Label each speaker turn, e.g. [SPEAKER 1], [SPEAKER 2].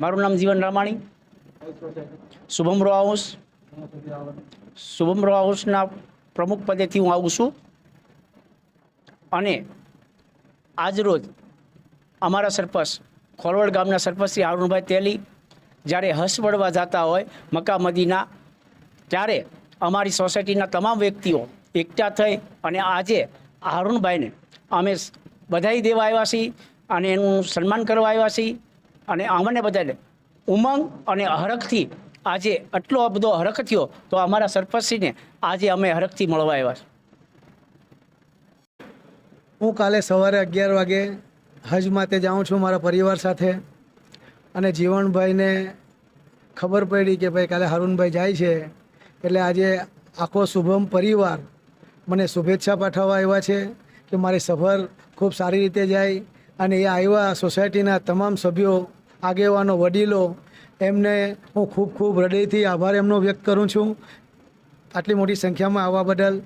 [SPEAKER 1] મારું નામ Jivan Ramani. Shubham row house. Shubham row હાઉસના પ્રમુખ પદેથી હું આવું છું. અને આજરોજ અમારા સરપંચ, ખોરવડ ગામના સરપંચ શ્રી અરુણભાઈ તેલી, જ્યારે હસવડવા જતા હોય મક્કા મદીના, ત્યારે અમારી સોસાયટીના તમામ વ્યક્તિઓ એકઠા થઈ અને આજે અરુણભાઈને અમે બધાઈ દેવા આવ્યા છીએ અને એનું સન્માન કરવા આવ્યા છીએ. અને અમને બધાને. ઉમંગ અને હરખથી આજે આટલો બધો હરખ થયો, તો અમારા સરપંચશ્રીને આજે અમે હરખથી મળવા આવ્યા છે.
[SPEAKER 2] હું કાલે સવારે અગિયાર વાગે હજ માટે જાઉં છું મારા પરિવાર સાથે. અને જીવણભાઈને ખબર પડી કે ભાઈ કાલે હારૂનભાઈ જાય છે. એટલે આજે આખો શુભમ પરિવાર મને શુભેચ્છા પાઠવવા આવ્યા છે કે મારી સફર ખૂબ સારી રીતે જાય અને એ આવ્યા સોસાયટીના તમામ સભ્યો, આગેવાનો, વડીલો, એમને હું ખૂબ ખૂબ હૃદયથી આભાર એમનો વ્યક્ત કરું છું. આટલી મોટી સંખ્યામાં આવવા બદલ